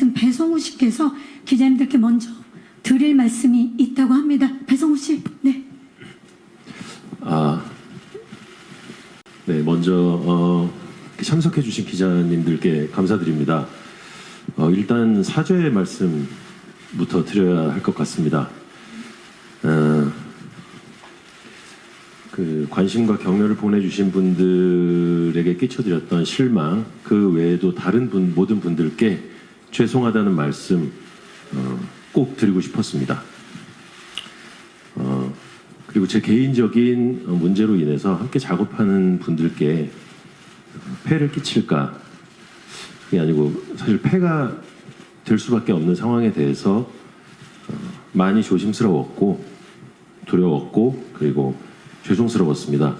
맡은 배성우 씨께서 기자님들께 먼저 드릴 말씀이 있다고 합니다. 배성우 씨, 네. 아, 네, 먼저 어, 이렇게 참석해 주신 기자님들께 감사드립니다. 어, 일단 사죄의 말씀부터 드려야 할 것 같습니다. 어, 그 관심과 격려를 보내주신 분들에게 끼쳐드렸던 실망, 그 외에도 다른 분 모든 분들께 죄송하다는 말씀 어, 꼭 드리고 싶었습니다. 어, 그리고 제 개인적인 어, 문제로 인해서 함께 작업하는 분들께 폐를 끼칠까 그게 아니고 사실 폐가 될 수밖에 없는 상황에 대해서 어, 많이 조심스러웠고 두려웠고 그리고 죄송스러웠습니다.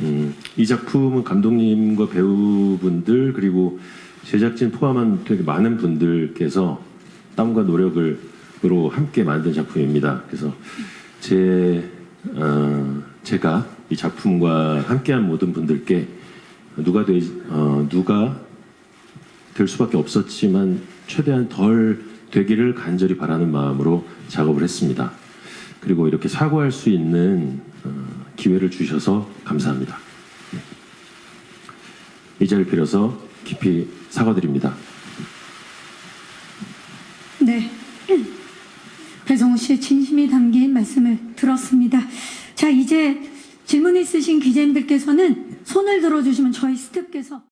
음, 이 작품은 감독님과 배우분들 그리고 제작진 포함한 되게 많은 분들께서 땀과 노력을 으로 함께 만든 작품입니다. 그래서 제 어, 제가 이 작품과 함께한 모든 분들께 누가 되 어, 누가 될 수밖에 없었지만 최대한 덜 되기를 간절히 바라는 마음으로 작업을 했습니다. 그리고 이렇게 사과할 수 있는 어, 기회를 주셔서 감사합니다. 네. 이 자리를 빌어서 깊이 사과드립니다. 네. 배성우 씨의 진심이 담긴 말씀을 들었습니다. 자, 이제 질문 있으신 기자님들께서는 손을 들어주시면 저희 스태프께서